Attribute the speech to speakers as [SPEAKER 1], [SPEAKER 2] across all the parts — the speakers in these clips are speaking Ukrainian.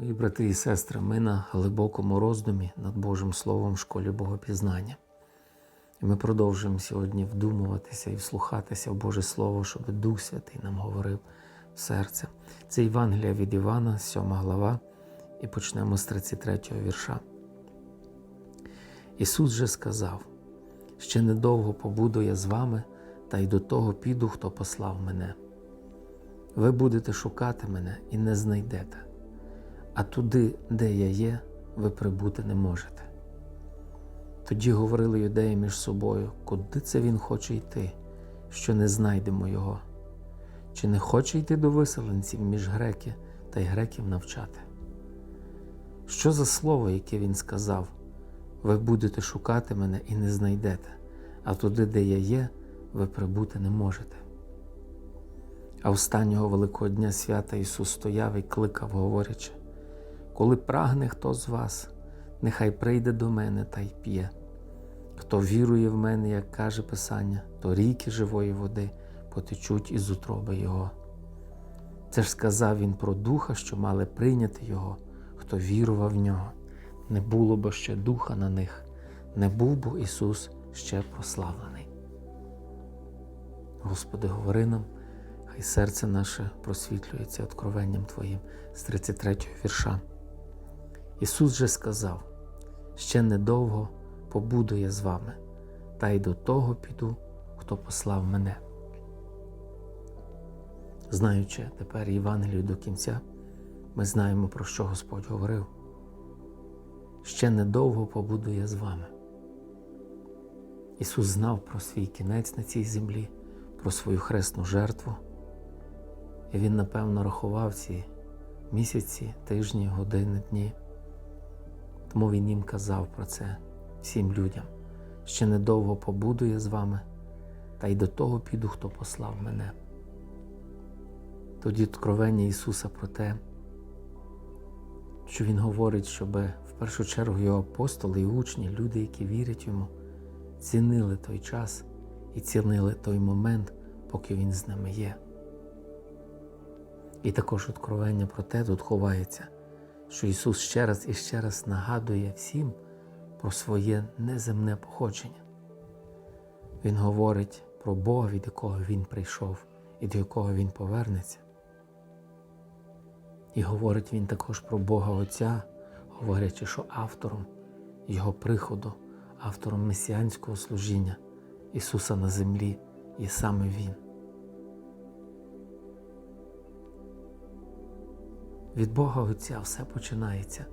[SPEAKER 1] Мої брати і сестри, ми на глибокому роздумі над Божим Словом в школі Богопізнання. І ми продовжуємо сьогодні вдумуватися і вслухатися в Боже Слово, щоб Дух Святий нам говорив в серце. Це Євангелія від Івана, 7 глава, і почнемо з 33 вірша. Ісус же сказав: ще недовго побуду я з вами, та й до того піду, хто послав мене. Ви будете шукати мене і не знайдете, а туди, де я є, ви прибути не можете. Тоді говорили юдеї між собою, куди це він хоче йти, що не знайдемо його, чи не хоче йти до виселенців між греки та й греків навчати. Що за слово, яке він сказав? Ви будете шукати мене і не знайдете, а туди, де я є, ви прибути не можете. А останнього Великого дня свята Ісус стояв і кликав, говорячи, коли прагне хто з вас, нехай прийде до мене та й п'є. Хто вірує в мене, як каже Писання, то ріки живої води потечуть із утроби Його. Це ж сказав Він про духа, що мали прийняти Його, хто вірував в нього. Не було б ще духа на них, не був би Ісус ще прославлений. Господи, говори нам, хай серце наше просвітлюється откровенням Твоїм з 33 вірша. Ісус же сказав: ще недовго побуду я з вами, та й до того піду, хто послав мене. Знаючи тепер Євангелію до кінця, ми знаємо, про що Господь говорив. Ще недовго побуду я з вами. Ісус знав про свій кінець на цій землі, про свою хресну жертву, і Він, напевно, рахував ці місяці, тижні, години, дні. Тому Він їм казав про це всім людям. Ще недовго побуду я з вами, та й до того піду, хто послав мене. Тоді откровення Ісуса про те, що Він говорить, щоб в першу чергу його апостоли і учні, люди, які вірять йому, цінили той час і цінили той момент, поки Він з ними є. І також откровення про те тут ховається, що Ісус ще раз і ще раз нагадує всім про своє неземне походження. Він говорить про Бога, від якого Він прийшов і до якого Він повернеться. І говорить він також про Бога Отця, говорячи, що автором Його приходу, автором месіанського служіння Ісуса на землі є саме Він. Від Бога Отця все починається,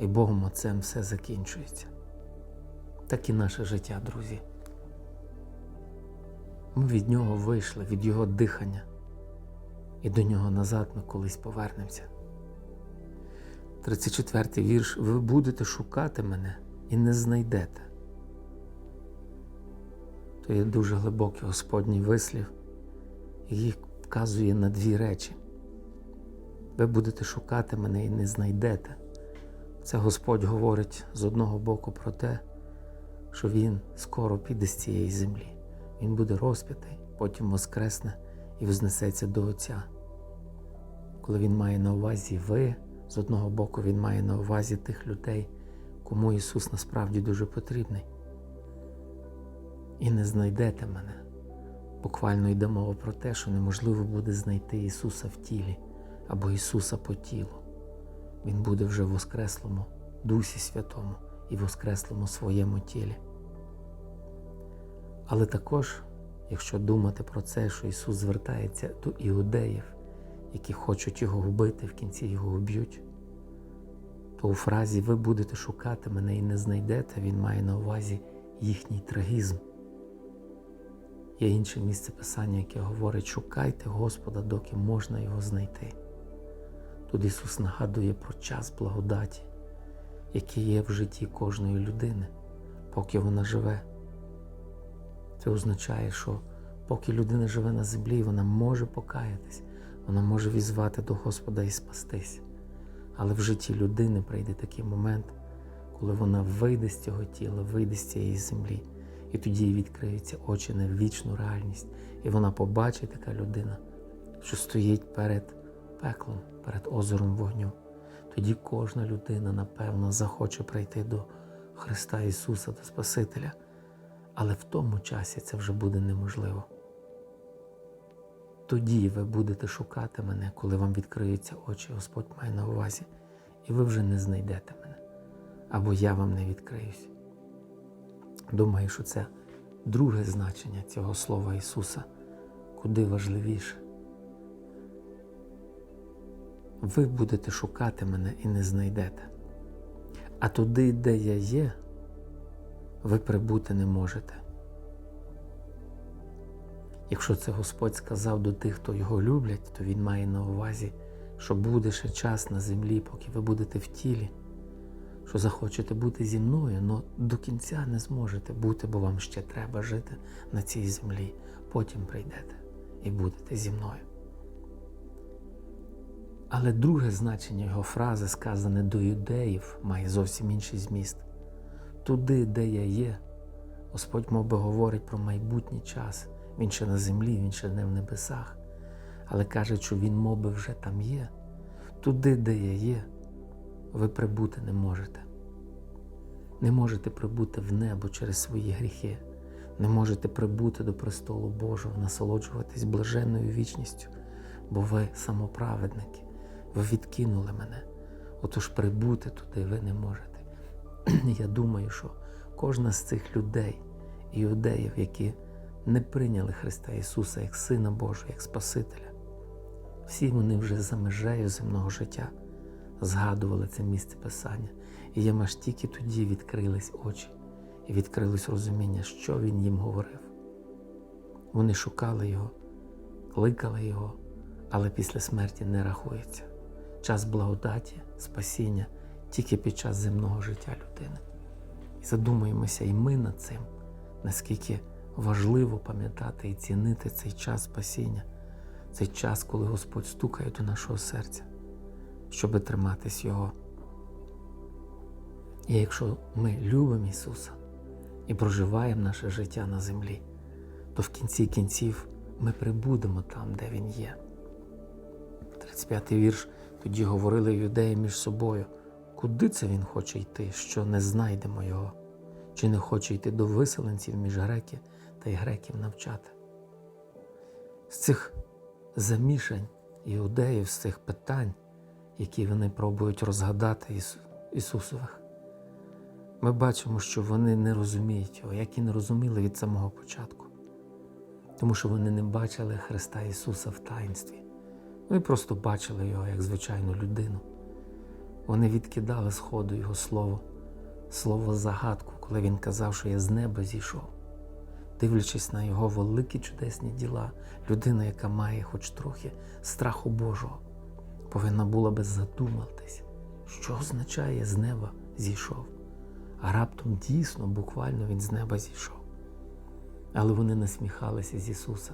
[SPEAKER 1] і Богом Отцем все закінчується. Так і наше життя, друзі. Ми від Нього вийшли, від Його дихання, і до Нього назад ми колись повернемося. 34 вірш. Ви будете шукати мене і не знайдете. То є дуже глибокий Господній вислів, який вказує на дві речі. Ви будете шукати мене і не знайдете. Це Господь говорить з одного боку про те, що Він скоро піде з цієї землі. Він буде розп'ятий, потім воскресне і вознесеться до Отця. Коли Він має на увазі ви, з одного боку, Він має на увазі тих людей, кому Ісус насправді дуже потрібний. І не знайдете мене. Буквально йде мова про те, що неможливо буде знайти Ісуса в тілі або Ісуса по тілу. Він буде вже в Воскреслому Дусі Святому і Воскреслому своєму тілі. Але також, якщо думати про це, що Ісус звертається до іудеїв, які хочуть його вбити, в кінці його вб'ють, то у фразі ви будете шукати мене і не знайдете, він має на увазі їхній трагізм. Є інше місце Писання, яке говорить, шукайте Господа, доки можна його знайти. Тут Ісус нагадує про час благодаті, який є в житті кожної людини, поки вона живе. Це означає, що поки людина живе на землі, вона може покаятись, вона може візвати до Господа і спастись. Але в житті людини прийде такий момент, коли вона вийде з цього тіла, вийде з цієї землі, і тоді їй відкриються очі на вічну реальність, і вона побачить така людина, що стоїть перед пеклом, перед озером вогню. тоді кожна людина, напевно, захоче прийти до Христа Ісуса, до Спасителя. Але в тому часі це вже буде неможливо. Тоді ви будете шукати мене, коли вам відкриються очі, Господь має на увазі, і ви вже не знайдете мене, або я вам не відкриюсь. Думаю, що це друге значення цього слова Ісуса, куди важливіше. Ви будете шукати мене і не знайдете. А туди, де я є, ви прибути не можете. Якщо це Господь сказав до тих, хто його люблять, то Він має на увазі, що буде ще час на землі, поки ви будете в тілі, що захочете бути зі мною, але до кінця не зможете бути, бо вам ще треба жити на цій землі. Потім прийдете і будете зі мною. Але друге значення його фрази, сказане до юдеїв, має зовсім інший зміст. Туди, де я є, Господь мов би, говорить про майбутній час. Він ще на землі, він ще не в небесах. Але каже, що він мов би, вже там є. Туди, де я є, ви прибути не можете. Не можете прибути в небо через свої гріхи. Не можете прибути до престолу Божого, насолоджуватись блаженною вічністю, бо ви самоправедники, ви відкинули мене. Отож прибути туди ви не можете. Я думаю, що кожна з цих людей, іудеїв, які не прийняли Христа Ісуса як Сина Божого, як Спасителя, всі вони вже за межею земного життя згадували це місце Писання. І їм аж тільки тоді відкрились очі і відкрилось розуміння, що Він їм говорив. Вони шукали Його, кликали Його, але після смерті не рахується. Час благодаті, спасіння тільки під час земного життя людини. І задумаємося і ми над цим, наскільки важливо пам'ятати і цінити цей час спасіння, цей час, коли Господь стукає до нашого серця, щоб триматись Його. І якщо ми любимо Ісуса і проживаємо наше життя на землі, то в кінці кінців ми прибудемо там, де Він є. 35-й вірш тоді говорили юдеї між собою, куди це він хоче йти, що не знайдемо його, чи не хоче йти до виселенців між греки та й греків навчати. З цих замішань іудеїв, з цих питань, які вони пробують розгадати Ісу, Ісусових, ми бачимо, що вони не розуміють його, як і не розуміли від самого початку, тому що вони не бачили Христа Ісуса в таїнстві. Вони просто бачили його як звичайну людину. Вони відкидали з ходу його слово, слово загадку, коли він казав, що я з неба зійшов. Дивлячись на його великі чудесні діла, людина, яка має хоч трохи страху Божого, повинна була би задуматись, що означає з неба зійшов. А раптом дійсно, буквально він з неба зійшов. Але вони насміхалися з Ісуса,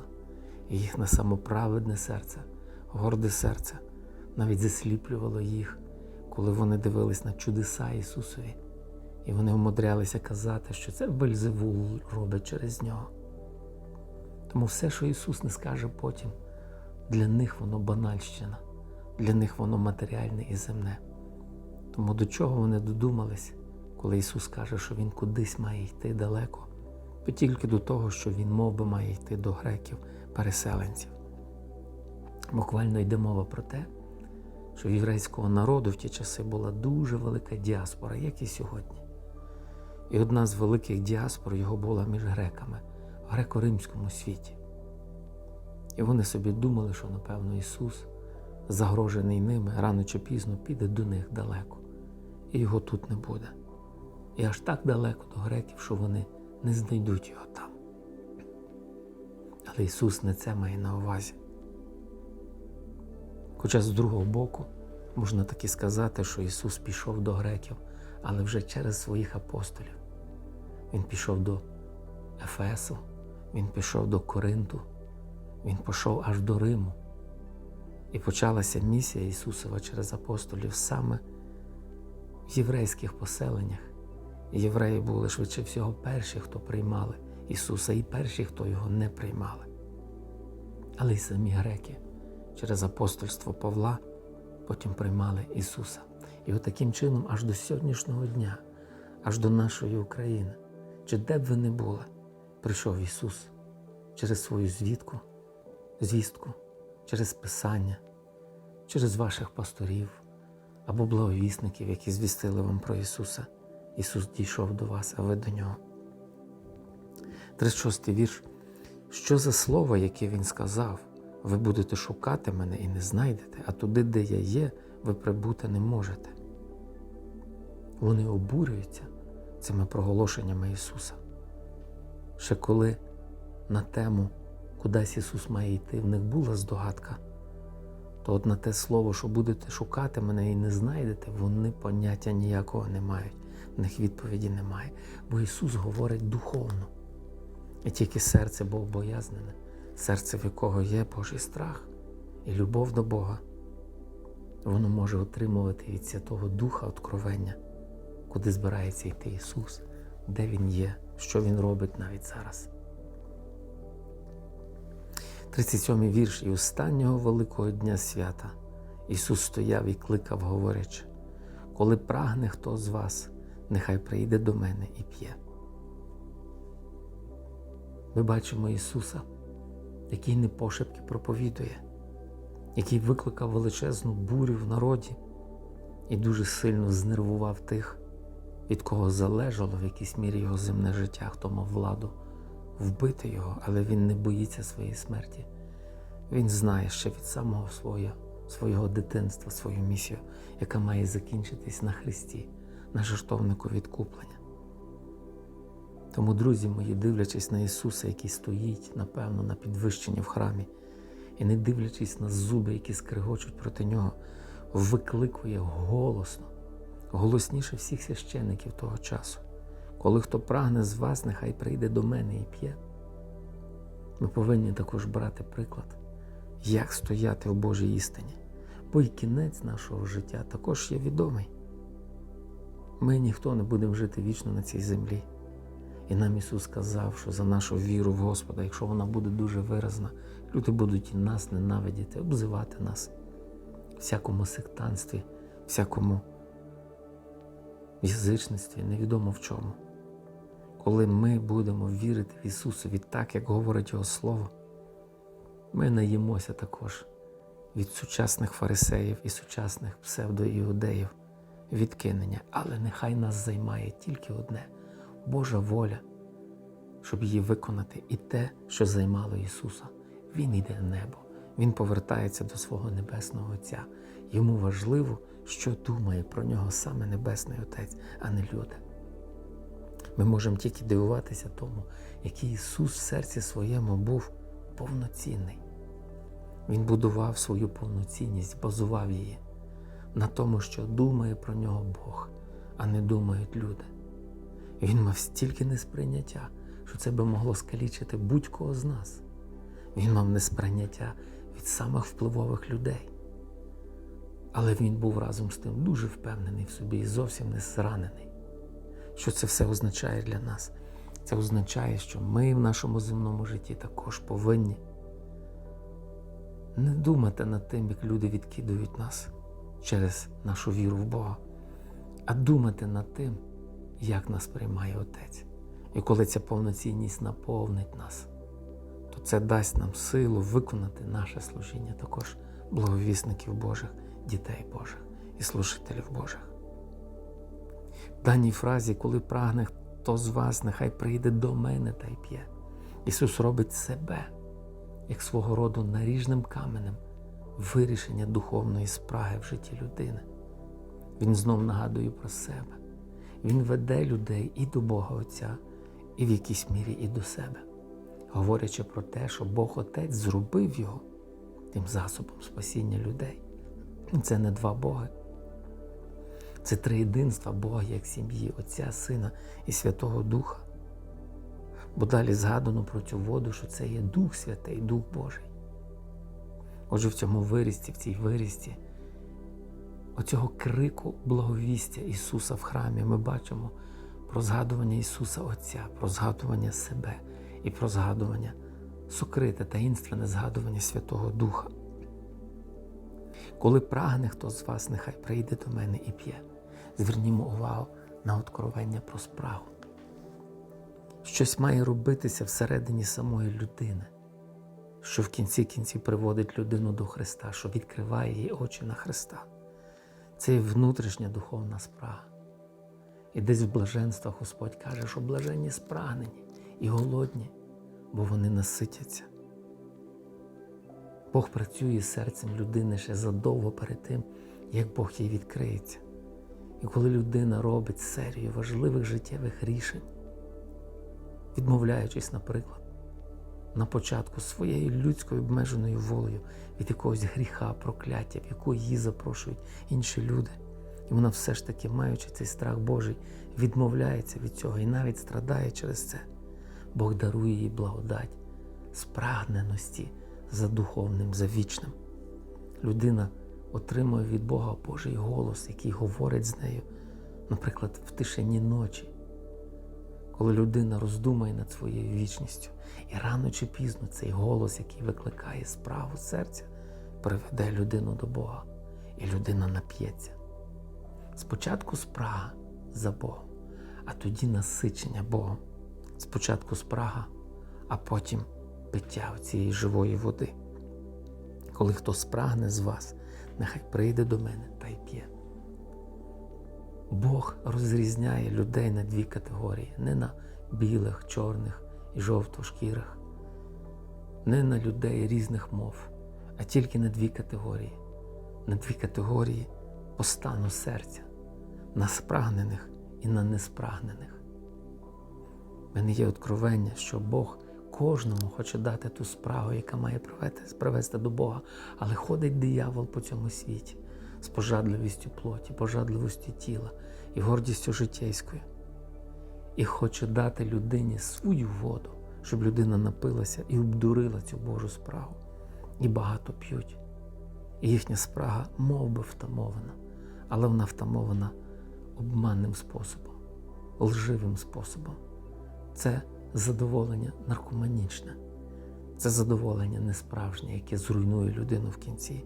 [SPEAKER 1] і їхнє самоправедне серце горде серце навіть засліплювало їх, коли вони дивились на чудеса Ісусові, і вони умудрялися казати, що це Бельзевул робить через нього. Тому все, що Ісус не скаже потім, для них воно банальщина, для них воно матеріальне і земне. Тому до чого вони додумались, коли Ісус каже, що Він кудись має йти далеко, то тільки до того, що Він мов би, має йти до греків, переселенців. Буквально йде мова про те, що в єврейського народу в ті часи була дуже велика діаспора, як і сьогодні. І одна з великих діаспор його була між греками в греко-римському світі. І вони собі думали, що, напевно, Ісус, загрожений ними, рано чи пізно піде до них далеко, і його тут не буде. І аж так далеко до греків, що вони не знайдуть його там. Але Ісус не це має на увазі. Хоча з другого боку можна таки сказати, що Ісус пішов до греків, але вже через своїх апостолів. Він пішов до Ефесу, Він пішов до Коринту, Він пішов аж до Риму. І почалася місія Ісусова через апостолів саме в єврейських поселеннях. Євреї були швидше всього перші, хто приймали Ісуса, і перші, хто його не приймали. Але й самі греки через апостольство Павла потім приймали Ісуса. І от таким чином, аж до сьогоднішнього дня, аж до нашої України, чи де б ви не були, прийшов Ісус через свою звідку, звістку, через Писання, через ваших пасторів або благовісників, які звістили вам про Ісуса. Ісус дійшов до вас, а ви до Нього. 36 вірш. Що за слово, яке Він сказав? Ви будете шукати мене і не знайдете, а туди, де я є, ви прибути не можете. Вони обурюються цими проголошеннями Ісуса. Ще коли на тему, кудись Ісус має йти, в них була здогадка, то от на те слово, що будете шукати мене і не знайдете, вони поняття ніякого не мають, в них відповіді немає. Бо Ісус говорить духовно. І тільки серце богобоязнене, серце, в якого є Божий страх і любов до Бога, воно може отримувати від Святого Духа откровення, куди збирається йти Ісус, де Він є, що Він робить навіть зараз. 37 вірш і останнього великого дня свята Ісус стояв і кликав, говорячи, коли прагне хто з вас, нехай прийде до мене і п'є. Ми бачимо Ісуса, який не пошепки проповідує, який викликав величезну бурю в народі і дуже сильно знервував тих, від кого залежало в якійсь мірі його земне життя, хто мав владу вбити його, але він не боїться своєї смерті. Він знає ще від самого свого, свого дитинства свою місію, яка має закінчитись на Христі, на жертовнику відкуплення. Тому, друзі мої, дивлячись на Ісуса, який стоїть, напевно, на підвищенні в храмі, і не дивлячись на зуби, які скригочуть проти нього, викликує голосно, голосніше всіх священників того часу. Коли хто прагне з вас, нехай прийде до мене і п'є. Ми повинні також брати приклад, як стояти в Божій істині, бо й кінець нашого життя також є відомий. Ми ніхто не будемо жити вічно на цій землі. І нам Ісус сказав, що за нашу віру в Господа, якщо вона буде дуже виразна, люди будуть і нас ненавидіти, обзивати нас, всякому сектанстві, всякому язичництві, невідомо в чому. Коли ми будемо вірити в Ісусові так, як говорить Його Слово, ми наїмося також від сучасних фарисеїв і сучасних псевдоіудеїв відкинення, але нехай нас займає тільки одне. Божа воля, щоб її виконати, і те, що займало Ісуса. Він йде в небо, Він повертається до свого Небесного Отця. Йому важливо, що думає про нього саме Небесний Отець, а не люди. Ми можемо тільки дивуватися тому, який Ісус в серці своєму був повноцінний. Він будував свою повноцінність, базував її на тому, що думає про нього Бог, а не думають люди. Він мав стільки несприйняття, що це би могло скалічити будь-кого з нас. Він мав несприйняття від самих впливових людей. Але він був разом з тим дуже впевнений в собі і зовсім не зранений. Що це все означає для нас? Це означає, що ми в нашому земному житті також повинні не думати над тим, як люди відкидують нас через нашу віру в Бога, а думати над тим, як нас приймає Отець. І коли ця повноцінність наповнить нас, то це дасть нам силу виконати наше служіння також благовісників Божих, дітей Божих і служителів Божих. В даній фразі, коли прагне хто з вас, нехай прийде до мене та й п'є. Ісус робить себе, як свого роду наріжним каменем вирішення духовної спраги в житті людини. Він знов нагадує про себе. Він веде людей і до Бога Отця, і в якійсь мірі і до себе, говорячи про те, що Бог Отець зробив його тим засобом спасіння людей. Це не два Боги. Це триєдинства Бога як сім'ї, Отця, Сина і Святого Духа. Бо далі згадано про цю воду, що це є Дух Святий, Дух Божий. Отже, в цьому вирісті, в цій вирісті, оцього крику благовістя Ісуса в храмі ми бачимо про згадування Ісуса Отця, про згадування себе і про згадування сокрите, таїнственне згадування Святого Духа. Коли прагне хто з вас, нехай прийде до мене і п'є. Звернімо увагу на откровення про спрагу. Щось має робитися всередині самої людини, що в кінці кінці приводить людину до Христа, що відкриває їй очі на Христа. Це є внутрішня духовна спрага. І десь в блаженствах Господь каже, що блаженні спрагнені і голодні, бо вони наситяться. Бог працює серцем людини ще задовго перед тим, як Бог їй відкриється. І коли людина робить серію важливих життєвих рішень, відмовляючись, наприклад, на початку своєю людською обмеженою волею від якогось гріха, прокляття, в яку її запрошують інші люди. І вона все ж таки, маючи цей страх Божий, відмовляється від цього і навіть страдає через це. Бог дарує їй благодать, спрагненості за духовним, за вічним. Людина отримує від Бога Божий голос, який говорить з нею, наприклад, в тишині ночі, коли людина роздумає над своєю вічністю. І рано чи пізно цей голос, який викликає справу серця, приведе людину до Бога, і людина нап'ється. Спочатку спрага за Богом, а тоді насичення Богом. Спочатку спрага, а потім пиття цієї живої води. Коли хто спрагне з вас, нехай прийде до мене та й п'є. Бог розрізняє людей на дві категорії: не на білих, чорних і жовтошкірих, не на людей різних мов, а тільки на дві категорії. На дві категорії по стану серця, на спрагнених і на неспрагнених. В мене є откровення, що Бог кожному хоче дати ту справу, яка має привести, привести до Бога, але ходить диявол по цьому світі з пожадливістю плоті, пожадливістю тіла і гордістю життєйською. І хоче дати людині свою воду, щоб людина напилася і обдурила цю Божу справу. І багато п'ють. І їхня спрага мов би втамована, але вона втамована обманним способом, лживим способом. Це задоволення наркоманічне, це задоволення несправжнє, яке зруйнує людину в кінці.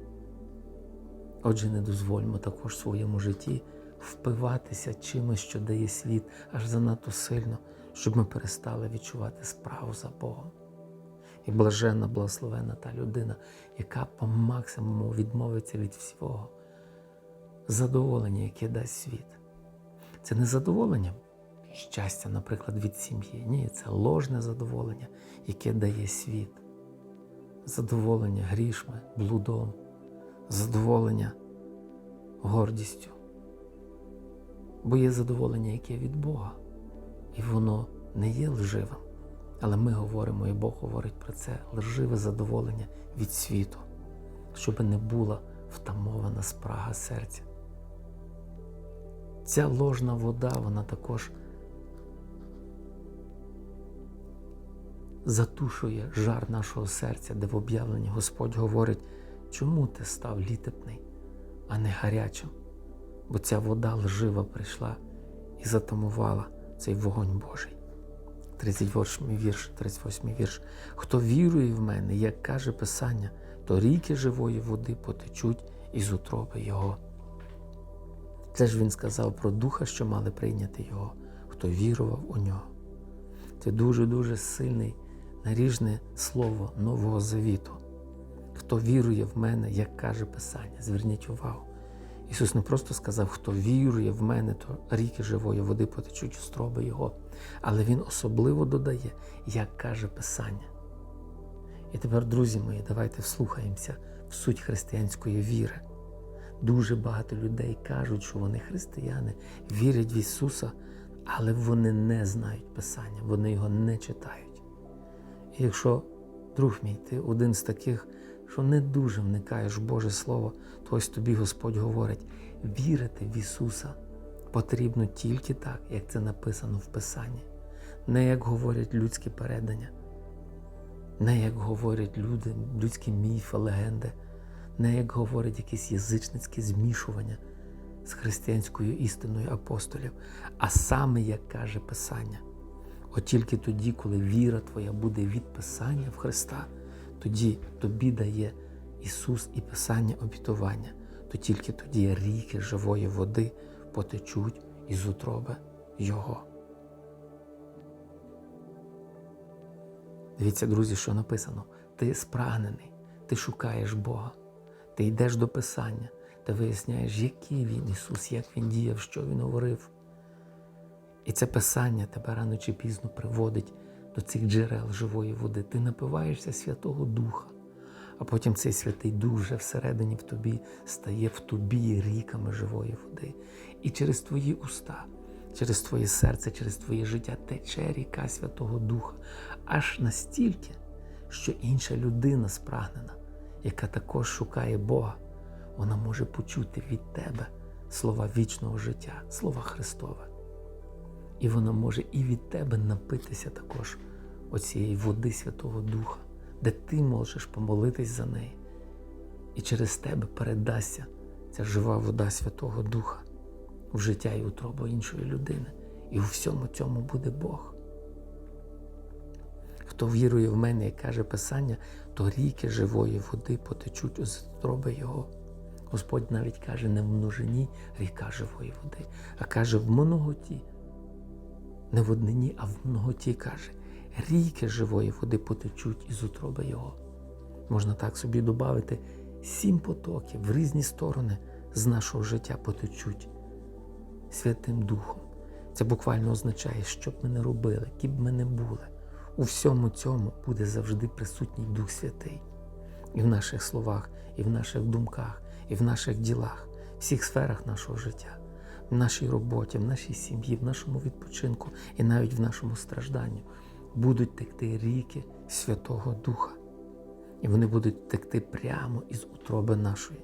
[SPEAKER 1] Отже, не дозвольмо також в своєму житті впиватися чимось, що дає світ аж занадто сильно, щоб ми перестали відчувати справу за Богом. І блаженна, благословена та людина, яка по максимуму відмовиться від всього задоволення, яке дасть світ. Це не задоволення щастя, наприклад, від сім'ї. Ні, це ложне задоволення, яке дає світ. Задоволення грішми, блудом, задоволення гордістю. Бо є задоволення, яке від Бога, і воно не є лживим. Але ми говоримо, і Бог говорить про це лживе задоволення від світу, щоб не була втамована спрага серця. Ця ложна вода, вона також затушує жар нашого серця, де в об'явленні Господь говорить, чому ти став літепний, а не гарячим? Бо ця вода лжива прийшла і затамувала цей вогонь Божий. 38 вірш, 38 вірш. Хто вірує в мене, як каже Писання, то ріки живої води потечуть із утроби Його. Це ж він сказав про духа, що мали прийняти Його, хто вірував у нього. Це дуже-дуже сильний наріжне слово Нового Завіту. Хто вірує в мене, як каже Писання, зверніть увагу. Ісус не просто сказав, хто вірує в мене, то ріки живої води потечуть у строби Його. Але Він особливо додає, як каже Писання. І тепер, друзі мої, давайте вслухаємося в суть християнської віри. Дуже багато людей кажуть, що вони християни, вірять в Ісуса, але вони не знають Писання, вони його не читають. І якщо, друг мій, ти один з таких, що не дуже вникаєш в Боже Слово, то ось тобі Господь говорить, вірити в Ісуса потрібно тільки так, як це написано в Писанні, не як говорять людські передання, не як говорять люди, людські міфи, легенди, не як говорять якісь язичницькі змішування з християнською істиною апостолів, а саме як каже Писання. От тільки тоді, коли віра твоя буде від Писання в Христа, тоді тобі дає Ісус і Писання обітування, то тільки тоді ріки живої води потечуть із утроби Його. Дивіться, друзі, що написано: ти спрагнений, ти шукаєш Бога, ти йдеш до Писання, ти виясняєш, який Він Ісус, як Він діяв, що Він говорив. І це Писання тебе рано чи пізно приводить до цих джерел живої води. Ти напиваєшся Святого Духа, а потім цей Святий Дух вже всередині в тобі стає в тобі ріками живої води. І через твої уста, через твоє серце, через твоє життя тече ріка Святого Духа, аж настільки, що інша людина спрагнена, яка також шукає Бога, вона може почути від тебе слова вічного життя, слова Христове. І вона може і від тебе напитися також оцієї води Святого Духа, де ти можеш помолитись за неї. І через тебе передасться ця жива вода Святого Духа в життя і утробу іншої людини. І у всьому цьому буде Бог. Хто вірує в мене, як каже Писання, то ріки живої води потечуть у утроби Його. Господь навіть каже, не в множині ріка живої води, а каже в многоті не в однині, а в многоті каже, ріки живої води потечуть із утроби Його. Можна так собі додати, сім потоків в різні сторони з нашого життя потечуть Святим Духом. Це буквально означає, що б ми не робили, які б ми не були. У всьому цьому буде завжди присутній Дух Святий. І в наших словах, і в наших думках, і в наших ділах, в всіх сферах нашого життя в нашій роботі, в нашій сім'ї, в нашому відпочинку і навіть в нашому стражданні будуть текти ріки Святого Духа. І вони будуть текти прямо із утроби нашої.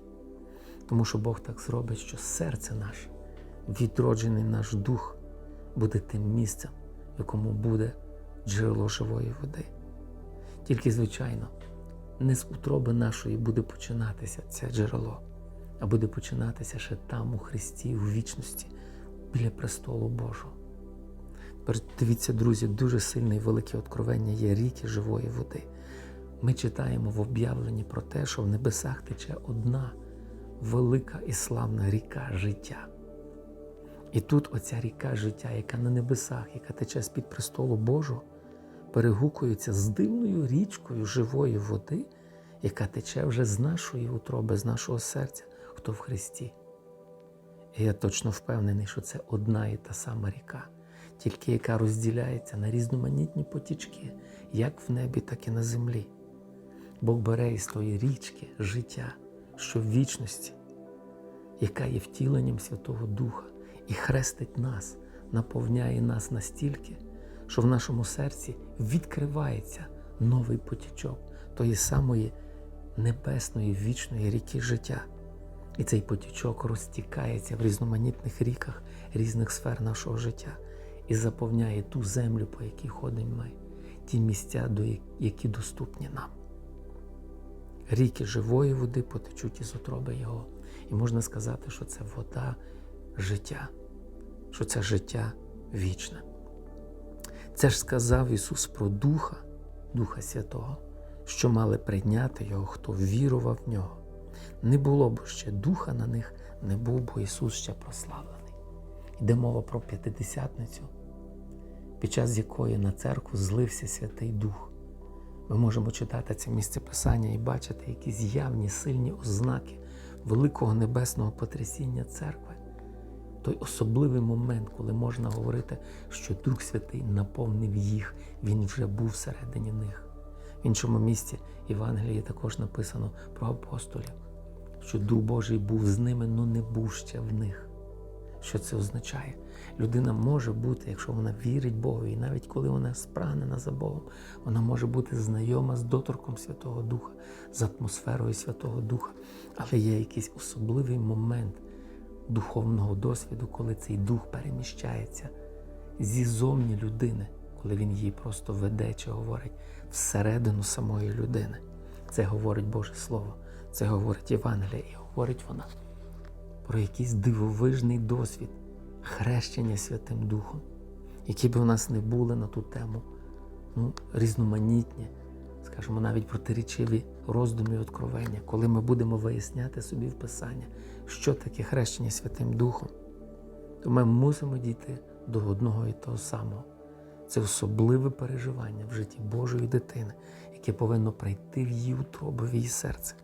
[SPEAKER 1] Тому що Бог так зробить, що серце наше, відроджений наш дух, буде тим місцем, в якому буде джерело живої води. Тільки, звичайно, не з утроби нашої буде починатися це джерело а буде починатися ще там, у Христі, у вічності, біля престолу Божого. Тепер дивіться, друзі, дуже сильне і велике откровення є ріки живої води. Ми читаємо в об'явленні про те, що в небесах тече одна велика і славна ріка життя. І тут оця ріка життя, яка на небесах, яка тече з-під престолу Божого, перегукується з дивною річкою живої води, яка тече вже з нашої утроби, з нашого серця, хто в Христі. Я точно впевнений, що це одна і та сама ріка, тільки яка розділяється на різноманітні потічки, як в небі, так і на землі. Бог бере із тої річки життя, що в вічності, яка є втіленням Святого Духа, і хрестить нас, наповняє нас настільки, що в нашому серці відкривається новий потічок тої самої небесної вічної ріки життя. І цей потічок розтікається в різноманітних ріках різних сфер нашого життя і заповняє ту землю, по якій ходимо ми, ті місця, які доступні нам. Ріки живої води потечуть із утроби Його. І можна сказати, що це вода життя, що це життя вічне. Це ж сказав Ісус про Духа, Духа Святого, що мали прийняти Його, хто вірував в нього не було б ще духа на них, не був би Ісус ще прославлений. Йде мова про п'ятидесятницю, під час якої на церкву злився Святий Дух. Ми можемо читати це місце Писання і бачити якісь явні сильні ознаки великого небесного потрясіння церкви. Той особливий момент, коли можна говорити, що Дух Святий наповнив їх, Він вже був всередині них. В іншому місці Євангелії також написано про апостолів що Дух Божий був з ними, але не був ще в них. Що це означає? Людина може бути, якщо вона вірить Богу, і навіть коли вона спрагнена за Богом, вона може бути знайома з доторком Святого Духа, з атмосферою Святого Духа. Але є якийсь особливий момент духовного досвіду, коли цей дух переміщається зі зовні людини, коли він її просто веде чи говорить всередину самої людини. Це говорить Боже Слово. Це говорить Євангелія і говорить вона про якийсь дивовижний досвід хрещення Святим Духом, які б у нас не були на ту тему, ну, різноманітні скажімо, навіть протирічиві роздуми і откровення, коли ми будемо виясняти собі в Писання, що таке хрещення Святим Духом, то ми мусимо дійти до одного і того самого. Це особливе переживання в житті Божої дитини, яке повинно прийти в її утробу, в її серце,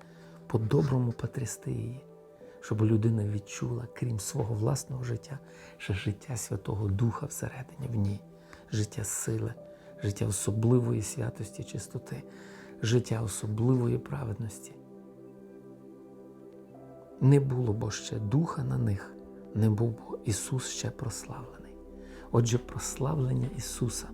[SPEAKER 1] по-доброму потрясти її, щоб людина відчула, крім свого власного життя, ще життя Святого Духа всередині в ній, життя сили, життя особливої святості, чистоти, життя особливої праведності. Не було бо ще духа на них, не був бо Ісус ще прославлений. Отже, прославлення Ісуса,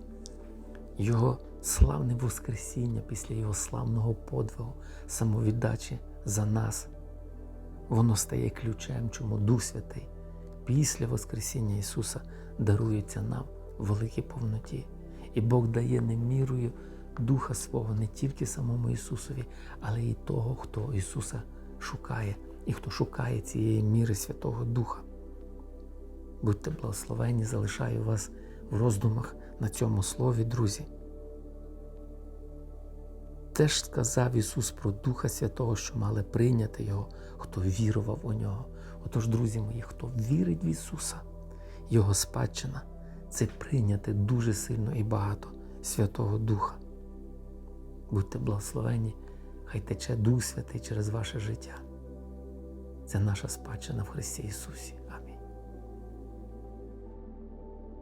[SPEAKER 1] Його славне Воскресіння після Його славного подвигу, самовіддачі за нас, воно стає ключем, чому Дух Святий після Воскресіння Ісуса дарується нам в великій повноті. І Бог дає не мірою Духа свого не тільки самому Ісусові, але й того, хто Ісуса шукає, і хто шукає цієї міри Святого Духа. Будьте благословені, залишаю вас в роздумах на цьому слові, друзі. Теж сказав Ісус про Духа Святого, що мали прийняти Його, хто вірував у нього. Отож, друзі мої, хто вірить в Ісуса, Його спадщина це прийняти дуже сильно і багато Святого Духа. Будьте благословені, хай тече Дух Святий через ваше життя. Це наша спадщина в Христі Ісусі.